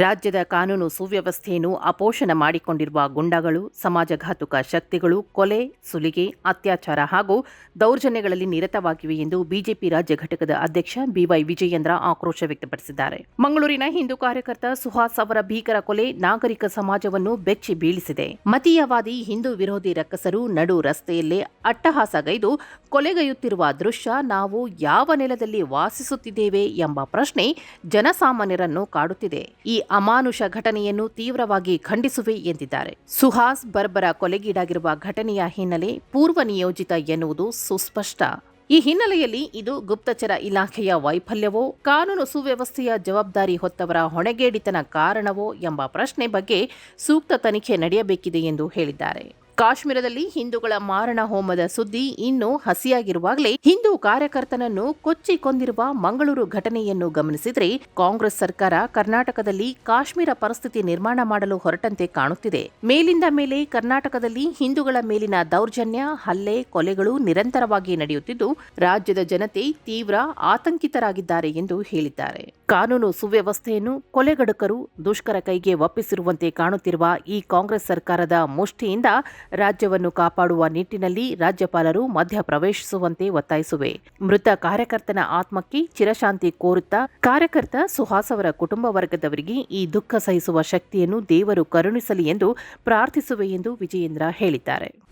ರಾಜ್ಯದ ಕಾನೂನು ಸುವ್ಯವಸ್ಥೆಯನ್ನು ಅಪೋಷಣ ಮಾಡಿಕೊಂಡಿರುವ ಗುಂಡಾಗಳು, ಸಮಾಜಘಾತುಕ ಶಕ್ತಿಗಳು, ಕೊಲೆ, ಸುಲಿಗೆ, ಅತ್ಯಾಚಾರ ಹಾಗೂ ದೌರ್ಜನ್ಯಗಳಲ್ಲಿ ನಿರತವಾಗಿವೆ ಎಂದು ಬಿಜೆಪಿ ರಾಜ್ಯ ಘಟಕದ ಅಧ್ಯಕ್ಷ ಬಿವೈ ವಿಜಯೇಂದ್ರ ಆಕ್ರೋಶ ವ್ಯಕ್ತಪಡಿಸಿದ್ದಾರೆ. ಮಂಗಳೂರಿನ ಹಿಂದೂ ಕಾರ್ಯಕರ್ತ ಸುಹಾಸ್ ಅವರ ಭೀಕರ ಕೊಲೆ ನಾಗರಿಕ ಸಮಾಜವನ್ನು ಬೆಚ್ಚಿ ಬೀಳಿಸಿದೆ. ಮತೀಯವಾದಿ ಹಿಂದೂ ವಿರೋಧಿ ರಕ್ಕಸರು ನಡು ರಸ್ತೆಯಲ್ಲೇ ಅಟ್ಟಹಾಸಗೈದು ಕೊಲೆಗೈಯುತ್ತಿರುವ ದೃಶ್ಯ ನಾವು ಯಾವ ನೆಲದಲ್ಲಿ ವಾಸಿಸುತ್ತಿದ್ದೇವೆ ಎಂಬ ಪ್ರಶ್ನೆ ಜನಸಾಮಾನ್ಯರನ್ನು ಕಾಡುತ್ತಿದೆ. ಈ ಅಮಾನುಷ ಘಟನೆಯನ್ನು ತೀವ್ರವಾಗಿ ಖಂಡಿಸುವೆ ಎಂದಿದ್ದಾರೆ. ಸುಹಾಸ್ ಬರ್ಬರ ಕೊಲೆಗೀಡಾಗಿರುವ ಘಟನೆಯ ಹಿನ್ನೆಲೆ ಪೂರ್ವ ನಿಯೋಜಿತ ಎನ್ನುವುದು ಸುಸ್ಪಷ್ಟ. ಈ ಹಿನ್ನೆಲೆಯಲ್ಲಿ ಇದು ಗುಪ್ತಚರ ಇಲಾಖೆಯ ವೈಫಲ್ಯವೋ, ಕಾನೂನು ಸುವ್ಯವಸ್ಥೆಯ ಜವಾಬ್ದಾರಿ ಹೊತ್ತವರ ಹೊಣೆಗೇಡಿತನ ಕಾರಣವೋ ಎಂಬ ಪ್ರಶ್ನೆ ಬಗ್ಗೆ ಸೂಕ್ತ ತನಿಖೆ ನಡೆಯಬೇಕಿದೆ ಎಂದು ಹೇಳಿದ್ದಾರೆ. ಕಾಶ್ಮೀರದಲ್ಲಿ ಹಿಂದೂಗಳ ಮಾರಣ ಹೋಮದ ಸುದ್ದಿ ಇನ್ನೂ ಹಸಿಯಾಗಿರುವಾಗಲೇ ಹಿಂದೂ ಕಾರ್ಯಕರ್ತನನ್ನು ಕೊಚ್ಚಿ ಕೊಂದಿರುವ ಮಂಗಳೂರು ಘಟನೆಯನ್ನು ಗಮನಿಸಿದರೆ ಕಾಂಗ್ರೆಸ್ ಸರ್ಕಾರ ಕರ್ನಾಟಕದಲ್ಲಿ ಕಾಶ್ಮೀರ ಪರಿಸ್ಥಿತಿ ನಿರ್ಮಾಣ ಮಾಡಲು ಹೊರಟಂತೆ ಕಾಣುತ್ತಿದೆ. ಮೇಲಿಂದ ಮೇಲೆ ಕರ್ನಾಟಕದಲ್ಲಿ ಹಿಂದೂಗಳ ಮೇಲಿನ ದೌರ್ಜನ್ಯ, ಹಲ್ಲೆ, ಕೊಲೆಗಳು ನಿರಂತರವಾಗಿ ನಡೆಯುತ್ತಿದ್ದು, ರಾಜ್ಯದ ಜನತೆ ತೀವ್ರ ಆತಂಕಿತರಾಗಿದ್ದಾರೆ ಎಂದು ಹೇಳಿದ್ದಾರೆ. ಕಾನೂನು ಸುವ್ಯವಸ್ಥೆಯನ್ನು ಕೊಲೆಗಡುಕರು ದುಷ್ಕರ ಕೈಗೆ ಒಪ್ಪಿಸಿರುವಂತೆ ಕಾಣುತ್ತಿರುವ ಈ ಕಾಂಗ್ರೆಸ್ ಸರ್ಕಾರದ ಮುಷ್ಟಿಯಿಂದ ರಾಜ್ಯವನ್ನು ಕಾಪಾಡುವ ನಿಟ್ಟಿನಲ್ಲಿ ರಾಜ್ಯಪಾಲರು ಮಧ್ಯ ಪ್ರವೇಶಿಸುವಂತೆ ಒತ್ತಾಯಿಸುವೆ. ಮೃತ ಕಾರ್ಯಕರ್ತನ ಆತ್ಮಕ್ಕೆ ಚಿರಶಾಂತಿ ಕೋರುತ್ತಾ ಕಾರ್ಯಕರ್ತ ಸುಹಾಸ್ ಅವರ ಕುಟುಂಬ ವರ್ಗದವರಿಗೆ ಈ ದುಃಖ ಸಹಿಸುವ ಶಕ್ತಿಯನ್ನು ದೇವರು ಕರುಣಿಸಲಿ ಎಂದು ಪ್ರಾರ್ಥಿಸುವೆ ಎಂದು ವಿಜಯೇಂದ್ರ ಹೇಳಿದ್ದಾರೆ.